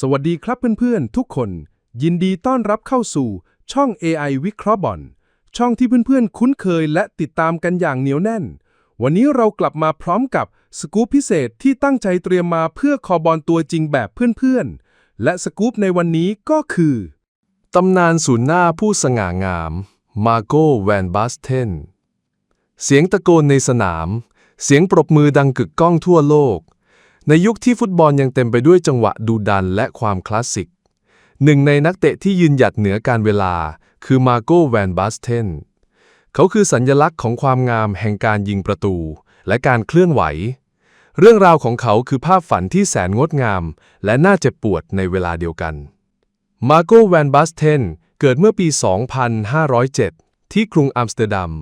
สวัสดีครับเพื่อนๆ ทุกคน ยินดีต้อนรับเข้าสู่ ช่อง AI วิเคราะห์บอลช่องที่เพื่อนๆ คุ้นเคยและติดตามกันอย่างเหนียวแน่น วันนี้เรากลับมาพร้อมกับสกู๊ปพิเศษที่ตั้งใจเตรียมมาเพื่อคอบอลตัวจริงแบบเพื่อนๆ และสกู๊ปในวันนี้ก็คือตำนานศูนย์หน้าผู้สง่างาม มาโกแวนบัสเทน เสียงตะโกนในสนาม เสียงปรบมือดังกึกก้องทั่วโลก ในยุคที่ฟุตบอลยังเต็มไปด้วยจังหวะดูดันและความคลาสสิก หนึ่งในนักเตะที่ยืนหยัดเหนือการเวลา คือมาโกแวนบัสเทน เขาคือสัญญลักษณ์ของความงามแห่งการยิงประตู และการเคลื่อนไหว เรื่องราวของเขาคือภาพฝันที่แสนงดงาม และน่าเจ็บปวดในเวลาเดียวกัน มาโกแวนบัสเทนเกิดเมื่อปี 2507 ที่กรุงอัมสเตอร์ดัม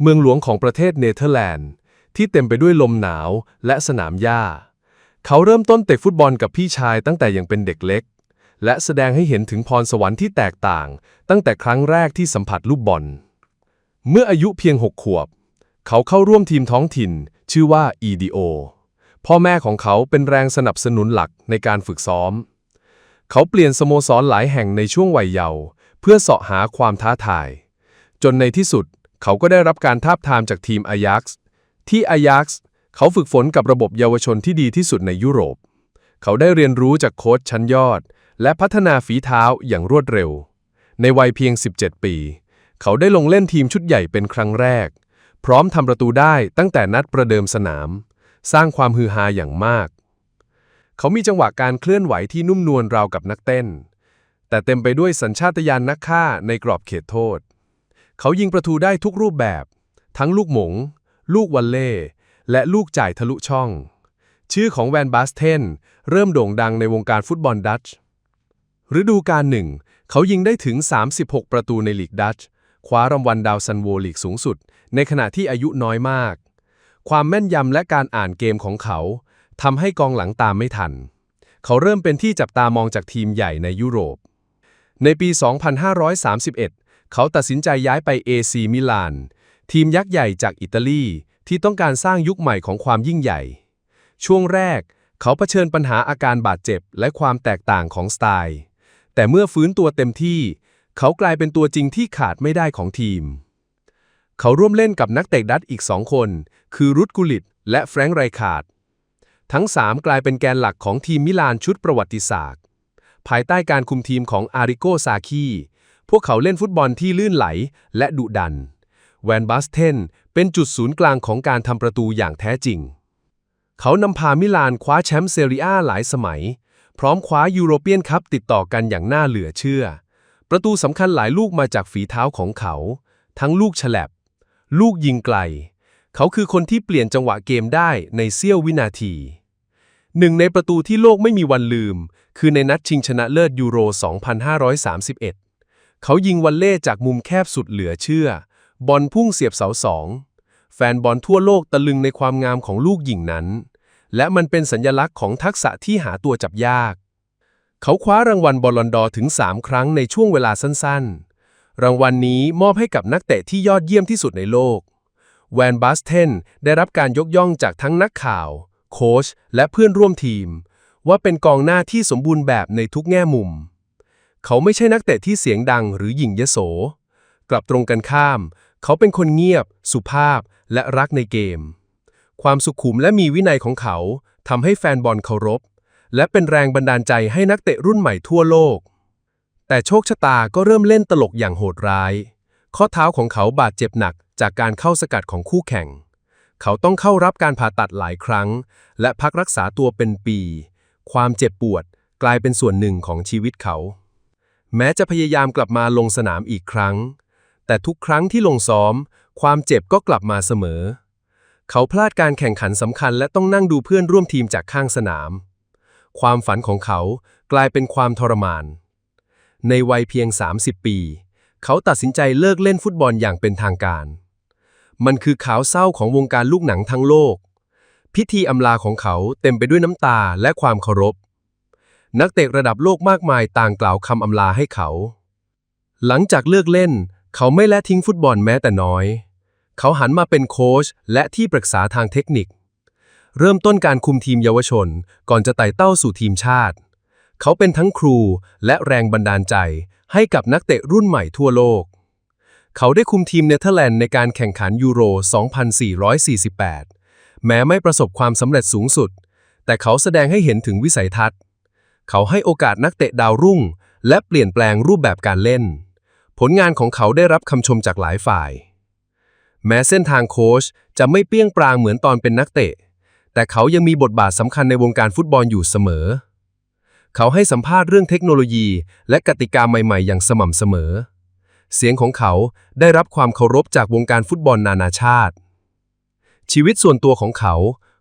เมืองหลวงของประเทศเนเธอร์แลนด์ ที่เต็มไปด้วยลมหนาวและสนามหญ้า เขาเริ่มต้นเตะฟุตบอลกับพี่ชายตั้งแต่ยังเป็นเด็กเล็ก และแสดงให้เห็นถึงพรสวรรค์ที่แตกต่าง ตั้งแต่ครั้งแรกที่สัมผัสลูกบอล เมื่ออายุเพียง6ขวบ เขาเข้าร่วมทีมท้องถิ่น ชื่อว่า EDO พ่อแม่ของเขาเป็นแรงสนับสนุนหลักในการฝึกซ้อม เขาเปลี่ยนสโมสรหลายแห่งในช่วงวัยเยาว์เพื่อเสาะหาความท้าทาย จนในที่สุด เขาก็ได้รับการทาบทามจากทีมอายักซ์ที่อายักซ์ เขาฝึกฝนกับระบบเยาวชนที่ดีที่สุดในยุโรป เขาได้เรียนรู้จากโค้ชชั้นยอด และพัฒนาฝีเท้าอย่างรวดเร็ว ในวัยเพียง 17 ปี เขาได้ลงเล่นทีมชุดใหญ่เป็นครั้งแรก พร้อมทำประตูได้ตั้งแต่นัดประเดิมสนาม สร้างความฮือฮาอย่างมาก เขามีจังหวะการเคลื่อนไหวที่นุ่มนวลราวกับนักเต้น แต่เต็มไปด้วยสัญชาตญาณนักฆ่าในกรอบเขตโทษ เขายิงประตูได้ทุกรูปแบบ ทั้งลูกหมง ลูกวัลเล่ และลูกจ่ายทะลุช่อง ชื่อของแวนบาสเทนเริ่มโด่งดังในวงการฟุตบอลดัตช์ฤดูกาลหนึ่ง เขายิงได้ถึง 36 ประตูในลีกดัตช์คว้ารางวัลดาวซันโวลีกสูงสุด ในขณะที่อายุน้อยมาก ความแม่นยำและการอ่านเกมของเขาทำให้กองหลังตามไม่ทัน เขาเริ่มเป็นที่จับตามองจากทีมใหญ่ในยุโรป ในปี 2531 เขาตัดสินใจย้ายไป AC มิลาน ทีมยักษ์ใหญ่จากอิตาลี ที่ต้องการสร้างยุคใหม่ของความยิ่งใหญ่ ช่วงแรก เขาเผชิญปัญหาอาการบาดเจ็บและความแตกต่างของสไตล์ แต่เมื่อฟื้นตัวเต็มที่ เขากลายเป็นตัวจริงที่ขาดไม่ได้ของทีม เขาร่วมเล่นกับนักเตะดัตอีกสองคน คือรุดกุลิตและแฟรงค์ไรคาร์ดทั้ง 3 กลายเป็นแกนหลักของทีมมิลานชุดประวัติศาสตร์ ภายใต้การคุมทีมของอาริโกซาคีพวกเขาเล่นฟุตบอลที่ลื่นไหลและดุดัน แวนบัสเทนเป็นจุดศูนย์กลางของการทำประตูอย่างแท้จริง เขานำพามิลานคว้าแชมป์เซเรียหลายสมัย พร้อมคว้ายูโรเปียนคัพติดต่อกันอย่างน่าเหลือเชื่อ ประตูสำคัญหลายลูกมาจากฝีเท้าของเขา ทั้งลูกฉลับ ลูกยิงไกล เขาคือคนที่เปลี่ยนจังหวะเกมได้ในเสี้ยววินาทีหนึ่งในประตูที่โลกไม่มีวันลืม คือในนัดชิงชนะเลิศยูโร 2531 เขายิงวันเล่จากมุมแคบสุดเหลือเชื่อ บอลพุ่งเสียบเสาสอง แฟนบอลทั่วโลกตะลึงในความงามของลูกยิงนั้น และมันเป็นสัญญลักษณ์ของทักษะที่หาตัวจับยาก เขาคว้ารางวัลบอลลอนดอร์ถึง 3 ครั้งในช่วงเวลาสั้นๆ รางวัลนนี้มอบให้กับนักเตะที่ยอดเยี่ยมที่สุดในโลก แวนบัสเทนได้รับการยกย่องจากทั้งนักข่าว โค้ชและเพื่อนร่วมทีม ว่าเป็นกองหน้าที่สมบูรณ์แบบในทุกแง่มุม เขาไม่ใช่นักเตะที่เสียงดังหรือหยิ่งยโส กลับตรงกันข้าม เขาเป็นคนเงียบ สุภาพและรักในเกม ความสุขุมและมีวินัยของเขาทำให้แฟนบอลเคารพ และเป็นแรงบันดาลใจให้นักเตะรุ่นใหม่ทั่วโลก แต่โชคชะตาก็เริ่มเล่นตลกอย่างโหดร้าย ข้อเท้าของเขาบาดเจ็บหนักจากการเข้าสกัดของคู่แข่ง เขาต้องเข้ารับการผ่าตัดหลายครั้ง และพักรักษาตัวเป็นปี ความเจ็บปวดกลายเป็นส่วนหนึ่งของชีวิตเขา แม้จะพยายามกลับมาลงสนามอีกครั้ง แต่ทุกครั้งที่ลงซ้อม ความเจ็บก็กลับมาเสมอ เขาพลาดการแข่งขันสำคัญและต้องนั่งดูเพื่อนร่วมทีมจากข้างสนาม ความฝันของเขากลายเป็นความทรมาน ในวัยเพียง 30 ปี เขาตัดสินใจเลิกเล่นฟุตบอลอย่างเป็นทางการ มันคือข่าวเศร้าของวงการลูกหนังทั้งโลก พิธีอำลาของเขาเต็มไปด้วยน้ำตาและความเคารพ นักเตะระดับโลกมากมายต่างกล่าวคำอำลาให้เขา หลังจากเลิกเล่น เขาไม่ละทิ้งฟุตบอลแม้แต่น้อย เขาหันมาเป็นโค้ชและที่ปรึกษาทางเทคนิค เริ่มต้นการคุมทีมเยาวชน ก่อนจะไต่เต้าสู่ทีมชาติ เขาเป็นทั้งครูและแรงบันดาลใจให้กับนักเตะรุ่นใหม่ทั่วโลก เขาได้คุมทีมเนเธอร์แลนด์ในการแข่งขันยูโร 2448 แม้ไม่ประสบความสำเร็จสูงสุด แต่เขาแสดงให้เห็นถึงวิสัยทัศน์ เขาให้โอกาสนักเตะดาวรุ่ง และเปลี่ยนแปลงรูปแบบการเล่น ผลงานของเขาได้รับคำชมจากหลายฝ่าย แม้เส้นทางโค้ชจะไม่เปี้ยงปรางเหมือนตอนเป็นนักเตะ แต่เขายังมีบทบาทสำคัญในวงการฟุตบอลอยู่เสมอ เขาให้สัมภาษณ์เรื่องเทคโนโลยี และกติกาใหม่ๆ อย่างสม่ำเสมอ เสียงของเขาได้รับความเคารพจากวงการฟุตบอลนานาชาติ ชีวิตส่วนตัวของเขา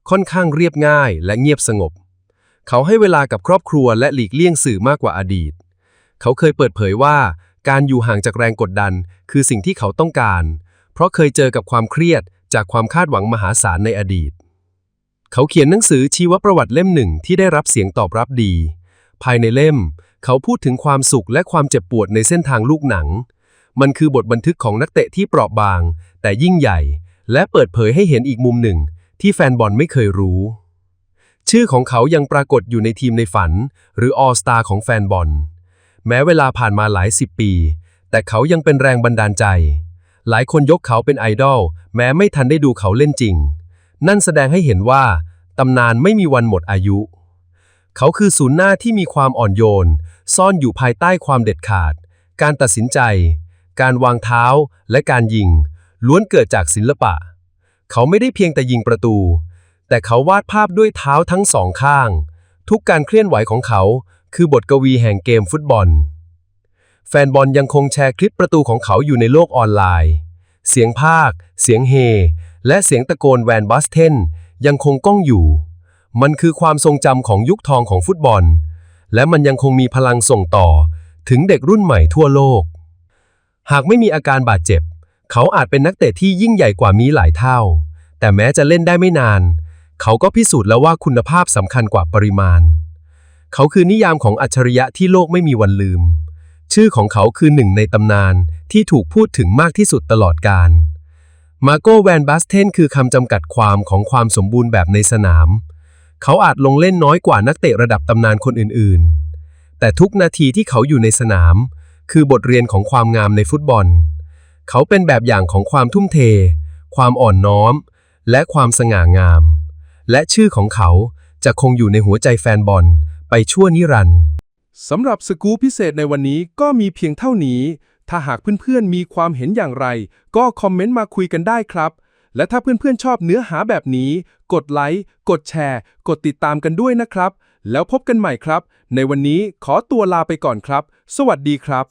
ค่อนข้างเรียบง่ายและเงียบสงบ เขาให้เวลากับครอบครัวและหลีกเลี่ยงสื่อมากกว่าอดีต เขาเคยเปิดเผยว่า การอยู่ห่างจากแรงกดดัน คือสิ่งที่เขาต้องการ เพราะเคยเจอกับความเครียดจากความคาดหวังมหาศาลในอดีต เขาเขียนหนังสือชีวประวัติเล่มหนึ่งที่ได้รับเสียงตอบรับดี ภายในเล่ม เขาพูดถึงความสุขและความเจ็บปวดในเส้นทางลูกหนัง มันคือบทบันทึกของนักเตะที่เปราะบาง แต่ยิ่งใหญ่ และเปิดเผยให้เห็นอีกมุมหนึ่ง ที่แฟนบอลไม่เคยรู้ ชื่อของเขายังปรากฏอยู่ในทีมในฝัน หรือ All Star ของแฟนบอล แม้เวลาผ่านมาหลายสิบปี แต่เขายังเป็นแรงบันดาลใจ หลายคนยกเขาเป็นไอดอลแม้ไม่ทันได้ดูเขาเล่นจริง นั่นแสดงให้เห็นว่าตำนานไม่มีวันหมดอายุ เขาคือศูนย์หน้าที่มีความอ่อนโยน ซ่อนอยู่ภายใต้ความเด็ดขาด การตัดสินใจ การวางเท้าและการยิง ล้วนเกิดจากศิลปะ เขาไม่ได้เพียงแต่ยิงประตู แต่เขาวาดภาพด้วยเท้าทั้งสองข้าง ทุกการเคลื่อนไหวของเขา คือบทกวีแห่งเกมฟุตบอล แฟนบอลยังคงแชร์คลิปประตูของเขาอยู่ในโลกออนไลน์ เสียงภาค เสียงเฮ และเสียงตะโกนแวนบัสเทนยังคงก้องอยู่ มันคือความทรงจำของยุคทองของฟุตบอล และมันยังคงมีพลังส่งต่อ ถึงเด็กรุ่นใหม่ทั่วโลก หากไม่มีอาการบาดเจ็บ เขาอาจเป็นนักเตะที่ยิ่งใหญ่กว่ามีหลายเท่า แต่แม้จะเล่นได้ไม่นาน เขาก็พิสูจน์แล้วว่าคุณภาพสำคัญกว่าปริมาณ เขาคือนิยามของอัจฉริยะที่โลกไม่มีวันลืม ชื่อของเขาคือหนึ่งในตำนานที่ถูกพูดถึงมากที่สุดตลอดกาล มาโกแวนบัสเทนคือคำจำกัดความของความสมบูรณ์แบบในสนาม เขาอาจลงเล่นน้อยกว่านักเตะระดับตำนานคนอื่นๆ แต่ทุกนาทีที่เขาอยู่ในสนาม คือบทเรียนของความงามในฟุตบอล เขาเป็นแบบอย่างของความทุ่มเท ความอ่อนน้อม และความสง่างาม และชื่อของเขาจะคงอยู่ในหัวใจแฟนบอล ไปชั่วนิรันดร์สำหรับสกู๊ปพิเศษในวันนี้ก็มีเพียงเท่านี้ ถ้าหากเพื่อนๆมีความเห็นอย่างไร ก็คอมเมนต์มาคุยกันได้ครับ และถ้าเพื่อนๆชอบเนื้อหาแบบนี้ กดไลค์ กดแชร์ กดติดตามกันด้วยนะครับ แล้วพบกันใหม่ครับ ในวันนี้ขอตัวลาไปก่อนครับ สวัสดีครับ